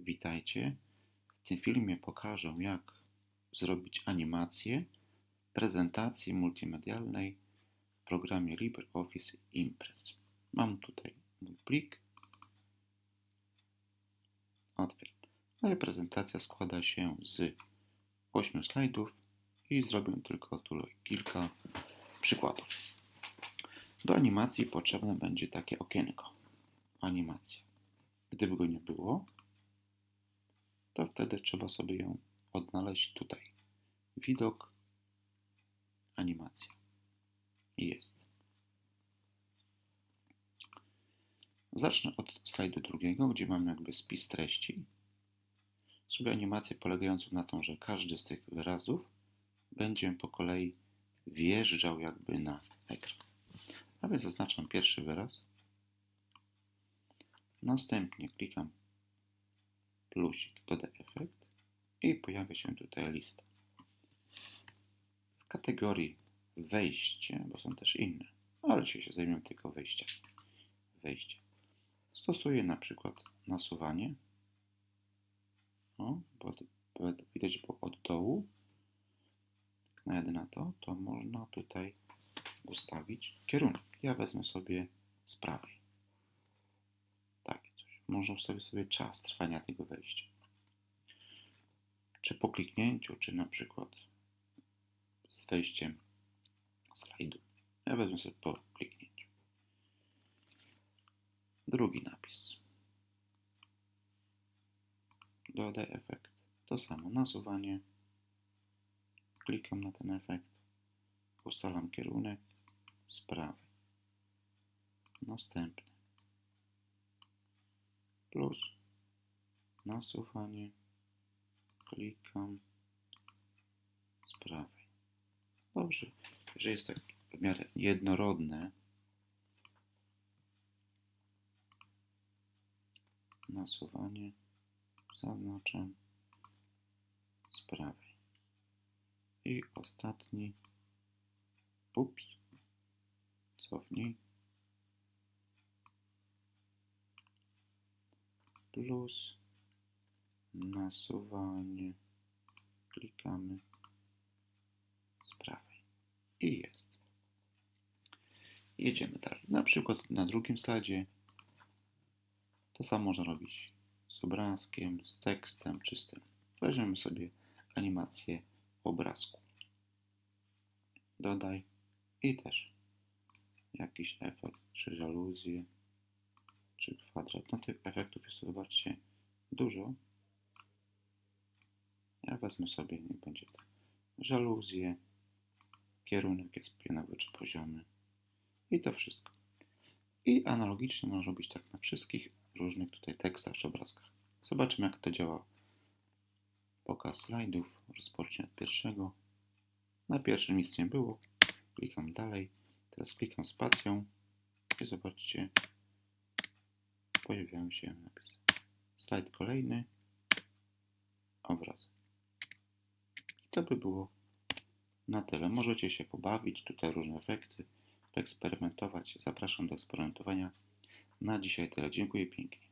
Witajcie. W tym filmie pokażę, jak zrobić animację prezentacji multimedialnej w programie LibreOffice Impress. Mam tutaj mój plik. Otwieram. Moja prezentacja składa się z 8 slajdów i zrobię tylko tutaj kilka przykładów. Do animacji potrzebne będzie takie okienko. Animacja. Gdyby go nie było, to wtedy trzeba sobie ją odnaleźć tutaj. Widok, animacja. Jest. Zacznę od slajdu drugiego, gdzie mam jakby spis treści. Sobie animację polegającą na tym, że każdy z tych wyrazów będzie po kolei wjeżdżał jakby na ekran. A więc zaznaczam pierwszy wyraz. Następnie klikam plusik, dodaj efekt i pojawia się tutaj lista. W kategorii wejście, bo są też inne, ale dzisiaj się zajmę tylko wejścia. Wejście. Stosuję na przykład nasuwanie. O, bo widać było od dołu. Najadę na to, to można tutaj ustawić kierunek. Ja wezmę sobie z prawej. Można ustawić sobie czas trwania tego wejścia. Czy po kliknięciu, czy na przykład z wejściem slajdu. Ja wezmę sobie po kliknięciu. Drugi napis. Dodaj efekt. To samo nasuwanie. Klikam na ten efekt. Ustalam kierunek z prawej. Następny. Plus. Nasuwanie. Klikam z prawej. Dobrze. Jeżeli jest tak w miarę jednorodne, nasuwanie zaznaczam z prawej. I ostatni, ups, cofnij, plus nasuwanie, klikamy z prawej i jest. Jedziemy dalej. Na przykład na drugim slajdzie to samo można robić z obrazkiem, z tekstem czystym. Weźmiemy sobie animację obrazku. Dodaj i też jakiś efekt, czy żaluzję, czy kwadrat. No tych efektów jest, zobaczcie, dużo. Ja wezmę sobie, niech będzie to żaluzję, kierunek jest pionowy czy poziomy i to wszystko. I analogicznie można robić tak na wszystkich różnych tutaj tekstach czy obrazkach. Zobaczymy jak to działa. Pokaz slajdów. Rozpocznę od pierwszego. Na pierwszym nic nie było. Klikam dalej. Teraz klikam spacją i zobaczcie, pojawiają się napisy. Slajd kolejny, obraz. I to by było na tyle. Możecie się pobawić, tutaj różne efekty, poeksperymentować. Zapraszam do eksperymentowania. Na dzisiaj tyle. Dziękuję pięknie.